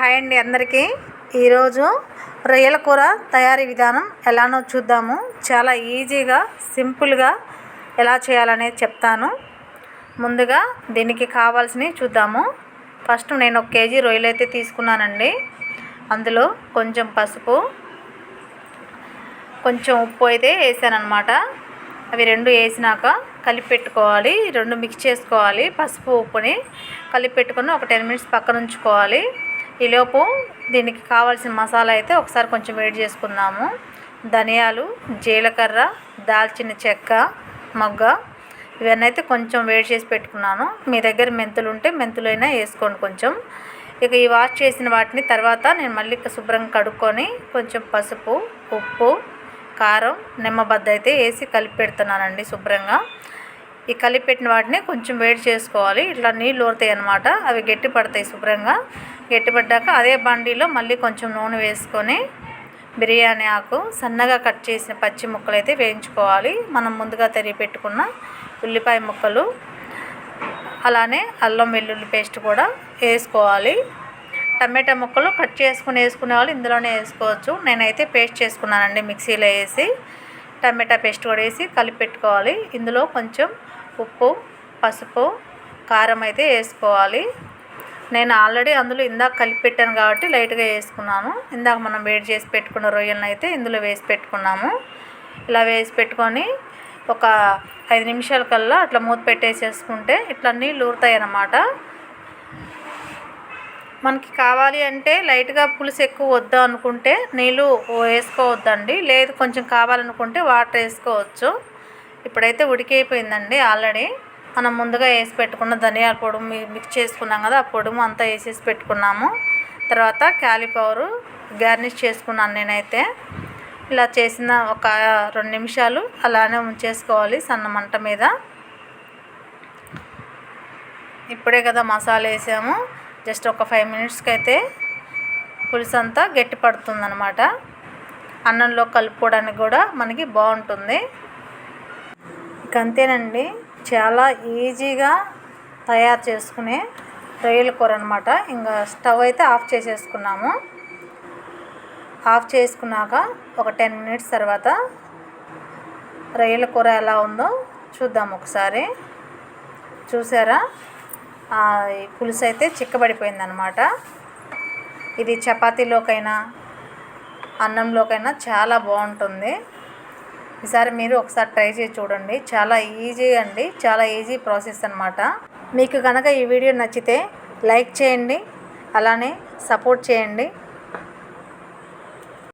Hi అండి అందరికీ. ఈరోజు రొయ్యల కూర తయారీ విధానం ఎలానో చూద్దాము. చాలా ఈజీగా సింపుల్గా ఎలా చేయాలనేది చెప్తాను. ముందుగా దీనికి కావాల్సినవి చూద్దాము. ఫస్ట్ నేను ఒక కేజీ రొయ్యలు అయితే తీసుకున్నానండి. అందులో కొంచెం పసుపు కొంచెం ఉప్పు అయితే వేసాను అవి రెండు వేసినాక కలిపి పెట్టుకోవాలి. రెండు మిక్స్ చేసుకోవాలి. పసుపు ఉప్పుని కలిపి పెట్టుకొని ఒక టెన్ మినిట్స్ పక్కన ఉంచుకోవాలి. ఈలోపు దీనికి కావాల్సిన మసాలా అయితే ఒకసారి కొంచెం వేడి చేసుకుందాము. ధనియాలు జీలకర్ర దాల్చిన చెక్క మొగ్గ ఇవన్నీ అయితే కొంచెం వేడి చేసి పెట్టుకున్నాను. మీ దగ్గర మెంతులు ఉంటే మెంతులైనా వేసుకోండి కొంచెం. ఇక ఈ వాష్ చేసిన వాటిని తర్వాత నేను మళ్ళీ శుభ్రంగా కడుక్కొని కొంచెం పసుపు ఉప్పు కారం నిమ్మబద్ద అయితే వేసి కలిపి పెడుతున్నానండి శుభ్రంగా. ఈ కలిపి పెట్టిన వాటిని కొంచెం వేడి చేసుకోవాలి. ఇట్లా నీళ్ళు ఊరుతాయి అనమాట అవి గట్టి పడతాయి శుభ్రంగా. గట్టి పడ్డాక అదే బండిలో మళ్ళీ కొంచెం నూనె వేసుకొని బిర్యానీ ఆకు సన్నగా కట్ చేసిన పచ్చి ముక్కలు అయితే వేయించుకోవాలి. మనం ముందుగా తరిగి పెట్టుకున్న ఉల్లిపాయ ముక్కలు అలానే అల్లం వెల్లుల్లి పేస్ట్ కూడా వేసుకోవాలి. టమాటా ముక్కలు కట్ చేసుకుని వేసుకునే వాళ్ళు ఇందులోనే వేసుకోవచ్చు. నేనైతే పేస్ట్ చేసుకున్నానండి మిక్సీలో వేసి. టమాటా పేస్ట్ కూడా వేసి కలిపి పెట్టుకోవాలి. ఇందులో కొంచెం ఉప్పు పసుపు కారం అయితే వేసుకోవాలి. నేను ఆల్రెడీ అందులో ఇందాక కలిపి పెట్టాను కాబట్టి లైట్గా వేసుకున్నాను. ఇందాక మనం వేడి చేసి పెట్టుకున్న రొయ్యలను అయితే ఇందులో వేసి పెట్టుకున్నాము. ఇలా వేసి పెట్టుకొని ఒక ఐదు నిమిషాల కల్లా అట్లా మూత పెట్టేసేసుకుంటే ఇట్లా నీళ్ళు ఊరుతాయి అన్నమాట మనకి కావాలి అంటే లైట్గా పులుసు ఎక్కువ వద్దు అనుకుంటే నీళ్ళు వేసుకోవద్దండి. లేదు కొంచెం కావాలనుకుంటే వాటర్ వేసుకోవచ్చు. ఇప్పుడైతే ఉడికైపోయిందండి ఆల్రెడీ. మనం ముందుగా వేసి పెట్టుకున్న ధనియాల పొడుము మిక్స్ చేసుకున్నాం కదా ఆ పొడుము అంతా వేసేసి పెట్టుకున్నాము. తర్వాత క్యాలిఫ్లవరు గార్నిష్ చేసుకున్నాను నేనైతే. ఇలా చేసిన ఒక రెండు నిమిషాలు అలానే ఉంచేసుకోవాలి సన్న మంట మీద. ఇప్పుడే కదా మసాలా వేసాము. జస్ట్ ఒక ఫైవ్ మినిట్స్కి అయితే పులుసు అంతా గట్టి పడుతుంది అనమాట అన్నంలో కలుపుకోవడానికి కూడా మనకి బాగుంటుంది. ఇక అంతేనండి చాలా ఈజీగా తయారు చేసుకునే రొయ్యల కూర అనమాట ఇంకా స్టవ్ అయితే ఆఫ్ చేసేసుకున్నాము. ఆఫ్ చేసుకున్నాక ఒక టెన్ మినిట్స్ తర్వాత రొయ్యల కూర ఎలా ఉందో చూద్దాం ఒకసారి. చూసారా? పులుసు అయితే చిక్కబడిపోయింది అనమాట ఇది చపాతీలోకైనా అన్నంలోకైనా చాలా బాగుంటుంది. ఈసారి మీరు ఒకసారి ట్రై చేసి చూడండి. చాలా ఈజీ అండి చాలా ఈజీ ప్రాసెస్ అనమాట మీకు కనుక ఈ వీడియో నచ్చితే లైక్ చేయండి అలానే సపోర్ట్ చేయండి.